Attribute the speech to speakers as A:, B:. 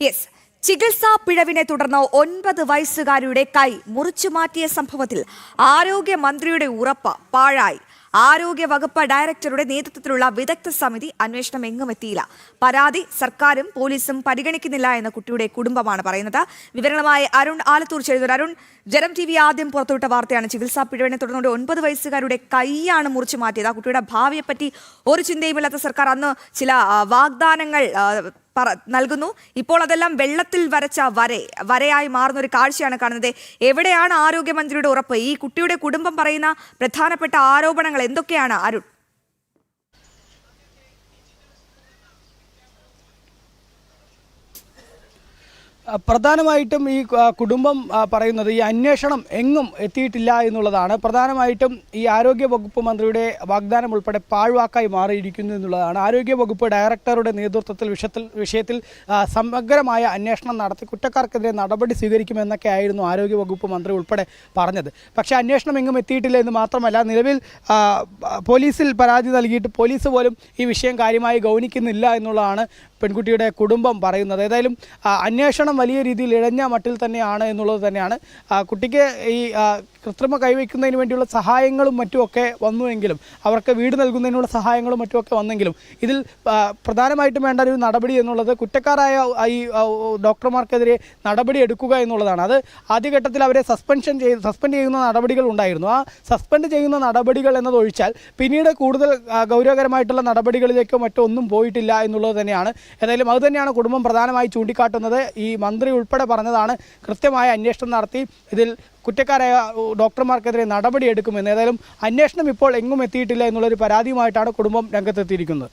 A: Yes ചികിത്സാ പിഴവിനെ തുടർന്ന് ഒൻപത് വയസ്സുകാരിയുടെ കൈ മുറിച്ചു മാറ്റിയ സംഭവത്തിൽ ആരോഗ്യമന്ത്രിയുടെ ഉറപ്പ് പാഴായി. ആരോഗ്യ വകുപ്പ് ഡയറക്ടറുടെ നേതൃത്വത്തിലുള്ള വിദഗ്ധ സമിതി അന്വേഷണം എങ്ങും എത്തിയില്ല. പരാതി സർക്കാരും പോലീസും പരിഗണിക്കുന്നില്ല എന്ന കുട്ടിയുടെ കുടുംബമാണ് പറയുന്നത്. വിവരങ്ങളുമായി അരുൺ ആലത്തൂർ ചെയ്തു അരുൺ ജനം ടി വി ആദ്യം പുറത്തുവിട്ട വാർത്തയാണ്. ചികിത്സാ പിഴവിനെ തുടർന്നുകൊണ്ട് ഒൻപത് വയസ്സുകാരുടെ കൈയാണ് മുറിച്ചു മാറ്റിയത്. ആ കുട്ടിയുടെ ഭാവിയെപ്പറ്റി ഒരു ചിന്തയുമില്ലാത്ത സർക്കാർ അന്ന് ചില വാഗ്ദാനങ്ങൾ നൽകുന്നു. ഇപ്പോൾ അതെല്ലാം വെള്ളത്തിൽ വരച്ച വരെ വരയായി മാറുന്ന ഒരു കാഴ്ചയാണ് കാണുന്നത്. എവിടെയാണ് ആരോഗ്യമന്ത്രിയുടെ ഉറപ്പ്? ഈ കുട്ടിയുടെ കുടുംബം പറയുന്ന പ്രധാനപ്പെട്ട ആരോപണങ്ങൾ എന്തൊക്കെയാണ് അരുൺ?
B: പ്രധാനമായിട്ടും ഈ കുടുംബം പറയുന്നത് ഈ അന്വേഷണം എങ്ങും എത്തിയിട്ടില്ല എന്നുള്ളതാണ്. പ്രധാനമായിട്ടും ഈ ആരോഗ്യ വകുപ്പ് മന്ത്രിയുടെ വാഗ്ദാനം ഉൾപ്പെടെ പാഴ്വാക്കായി മാറിയിരിക്കുന്നു എന്നുള്ളതാണ്. ആരോഗ്യ വകുപ്പ് ഡയറക്ടറുടെ നേതൃത്വത്തിൽ വിഷയത്തിൽ വിഷയത്തിൽ സമഗ്രമായ അന്വേഷണം നടത്തി കുറ്റക്കാർക്കെതിരെ നടപടി സ്വീകരിക്കുമെന്നൊക്കെ ആയിരുന്നു ആരോഗ്യ വകുപ്പ് മന്ത്രി ഉൾപ്പെടെ പറഞ്ഞത്. പക്ഷേ അന്വേഷണം എങ്ങും എത്തിയിട്ടില്ല എന്ന് മാത്രമല്ല നിലവിൽ പോലീസിൽ പരാതി നൽകിയിട്ട് പോലീസ് പോലും ഈ വിഷയം കാര്യമായി ഗൗനിക്കുന്നില്ല എന്നുള്ളതാണ് പെൺകുട്ടിയുടെ കുടുംബം പറയുന്നത്. ഏതായാലും അന്വേഷണം വലിയ രീതിയിൽ ഇഴഞ്ഞ മട്ടിൽ തന്നെയാണ് എന്നുള്ളത് തന്നെയാണ്. കുട്ടിക്ക് ഈ കൃത്രിമ കൈവയ്ക്കുന്നതിന് വേണ്ടിയുള്ള സഹായങ്ങളും മറ്റുമൊക്കെ വന്നുവെങ്കിലും അവർക്ക് വീട് നൽകുന്നതിനുള്ള സഹായങ്ങളും മറ്റുമൊക്കെ വന്നെങ്കിലും ഇതിൽ പ്രധാനമായിട്ടും വേണ്ട ഒരു നടപടി എന്നുള്ളത് കുറ്റക്കാരായ ഈ ഡോക്ടർമാർക്കെതിരെ നടപടി എടുക്കുക എന്നുള്ളതാണ്. അത് ആദ്യഘട്ടത്തിൽ അവരെ സസ്പെൻഷൻ ചെയ്ത് സസ്പെൻഡ് ചെയ്യുന്ന നടപടികൾ ഉണ്ടായിരുന്നു. ആ സസ്പെൻഡ് ചെയ്യുന്ന നടപടികൾ എന്നതൊഴിച്ചാൽ പിന്നീട് കൂടുതൽ ഗൗരവകരമായിട്ടുള്ള നടപടികളിലേക്കോ മറ്റോ ഒന്നും പോയിട്ടില്ല എന്നുള്ളത് തന്നെയാണ്. ഏതായാലും അത് തന്നെയാണ് കുടുംബം പ്രധാനമായി ചൂണ്ടിക്കാട്ടുന്നത് ഈ മന്ത്രി ഉൾപ്പെടെ പറഞ്ഞതാണ്. കൃത്യമായ അന്വേഷണം നടത്തി. ഇതിൽ കുറ്റക്കാരായ ഡോക്ടർമാർക്കെതിരെ നടപടിയെടുക്കുമെന്ന്. ഏതായാലും അന്വേഷണം ഇപ്പോൾ എങ്ങും എത്തിയിട്ടില്ല എന്നുള്ളൊരു പരാതിയുമായിട്ടാണ് കുടുംബം രംഗത്തെത്തിയിരിക്കുന്നത്.